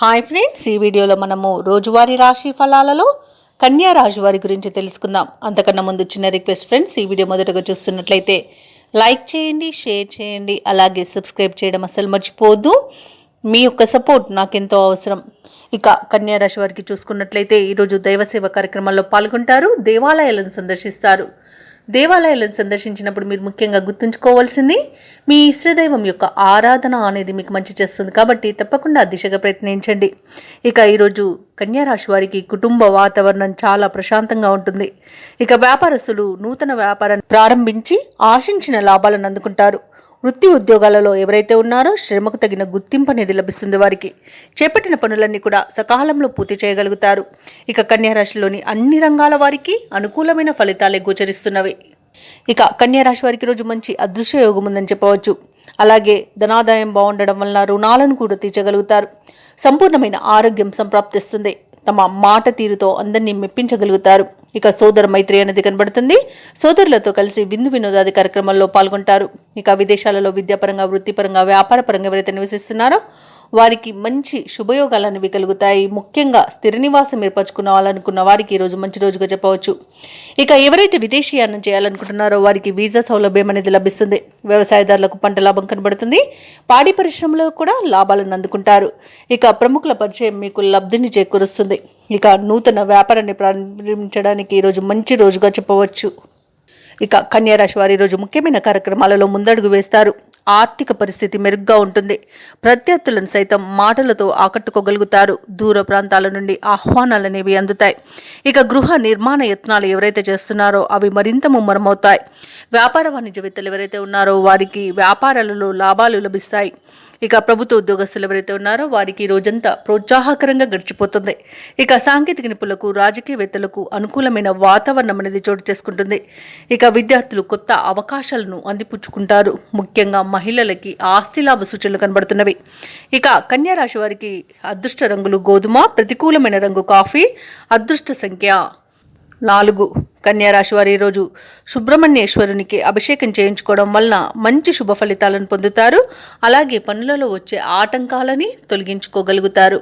Hi friends ఈ వీడియోలో మనము రోజువారీ రాశి ఫలాలలో కన్యా రాశి వారి గురించి తెలుసుకుందాం. అంతకన్నా ముందు చిన్న రిక్వెస్ట్ ఫ్రెండ్స్ ఈ వీడియో మొదటగా చూస్తున్నట్లయితే లైక్ చేయండి షేర్ చేయండి అలాగే సబ్స్క్రైబ్ చేయడం అసలు మర్చిపోద్దు మీ యొక్క సపోర్ట్ నాకెంతో అవసరం. ఇక కన్యా రాశి వారికి చూసుకున్నట్లయితే ఈరోజు దైవసేవ కార్యక్రమాల్లో పాల్గొంటారు దేవాలయాలను సందర్శిస్తారు. దేవాలయాలను సందర్శించినప్పుడు మీరు ముఖ్యంగా గుర్తుంచుకోవాల్సింది మీ ఇష్టదైవం యొక్క ఆరాధన అనేది మీకు మంచి చేస్తుంది. కాబట్టి తప్పకుండా ఆ దిశగా ప్రయత్నించండి. ఇక ఈరోజు కన్యారాశి వారికి కుటుంబ వాతావరణం చాలా ప్రశాంతంగా ఉంటుంది. ఇక వ్యాపారస్తులు నూతన వ్యాపారాన్ని ప్రారంభించి ఆశించిన లాభాలను అందుకుంటారు. వృత్తి ఉద్యోగాలలో ఎవరైతే ఉన్నారో శ్రమకు తగిన గుర్తింపు అనేది లభిస్తుంది వారికి. చేపట్టిన పనులన్నీ కూడా సకాలంలో పూర్తి చేయగలుగుతారు. ఇక కన్యారాశిలోని అన్ని రంగాల వారికి అనుకూలమైన ఫలితాలే గోచరిస్తున్నవి. ఇక కన్యారాశి వారికి రోజు మంచి అదృశ్య యోగం ఉందని చెప్పవచ్చు. అలాగే ధనాదాయం బాగుండడం వలన రుణాలను కూడా తీర్చగలుగుతారు. సంపూర్ణమైన ఆరోగ్యం సంప్రాప్తిస్తుంది. తమ మాట తీరుతో అందరినీ మెప్పించగలుగుతారు. ఇక సోదర మైత్రి అనేది కనబడుతుంది. సోదరులతో కలిసి విందు వినోదాది కార్యక్రమాల్లో పాల్గొంటారు. ఇక విదేశాలలో విద్యాపరంగా వృత్తిపరంగా వ్యాపారపరంగా ఎవరైతే నివసిస్తున్నారో వారికి మంచి శుభయోగాలు అనేవి కలుగుతాయి. ముఖ్యంగా స్థిర నివాసం ఏర్పరచుకున్న వారికి ఈరోజు మంచి రోజుగా చెప్పవచ్చు. ఇక ఎవరైతే విదేశీయానం చేయాలనుకుంటున్నారో వారికి వీసా సౌలభ్యం అనేది లభిస్తుంది. వ్యవసాయదారులకు పంట లాభం కనబడుతుంది. పాడి పరిశ్రమలో కూడా లాభాలను అందుకుంటారు. ఇక ప్రముఖుల పరిచయం మీకు లబ్ధిని చేకూరుస్తుంది. ఇక నూతన వ్యాపారాన్ని ప్రారంభించడానికి ఈరోజు మంచి రోజుగా చెప్పవచ్చు. ఇక కన్యారాశి వారి రోజు ముఖ్యమైన కార్యక్రమాలలో ముందడుగు వేస్తారు. ఆర్థిక పరిస్థితి మెరుగ్గా ఉంటుంది. ప్రత్యర్థులను సైతం మాటలతో ఆకట్టుకోగలుగుతారు. దూర ప్రాంతాల నుండి ఆహ్వానాలు అనేవి అందుతాయి. ఇక గృహ నిర్మాణ యత్నాలు ఎవరైతే చేస్తున్నారో అవి మరింత ముమ్మరమవుతాయి. వ్యాపార వాణిజ్యవేత్తలు ఎవరైతే ఉన్నారో వారికి వ్యాపారాలలో లాభాలు లభిస్తాయి. ఇక ప్రభుత్వ ఉద్యోగస్తులు ఎవరైతే ఉన్నారో వారికి రోజంతా ప్రోత్సాహకరంగా గడిచిపోతుంది. ఇక సాంకేతిక నిపుణులకు రాజకీయవేత్తలకు అనుకూలమైన వాతావరణం అనేది చోటు చేసుకుంటుంది. ఇక విద్యార్థులు కొత్త అవకాశాలను అందిపుచ్చుకుంటారు. ముఖ్యంగా మహిళలకి ఆస్తి లాభ సూచనలు కనబడుతున్నవి. ఇక కన్యా రాశి వారికి అదృష్ట రంగులు గోధుమ ప్రతికూలమైన రంగు కాఫీ అదృష్ట సంఖ్య నాలుగు. కన్యారాశి వారు ఈరోజు సుబ్రహ్మణ్యేశ్వరునికి అభిషేకం చేయించుకోవడం వలన మంచి శుభ ఫలితాలను పొందుతారు. అలాగే పనులలో వచ్చే ఆటంకాలని తొలగించుకోగలుగుతారు.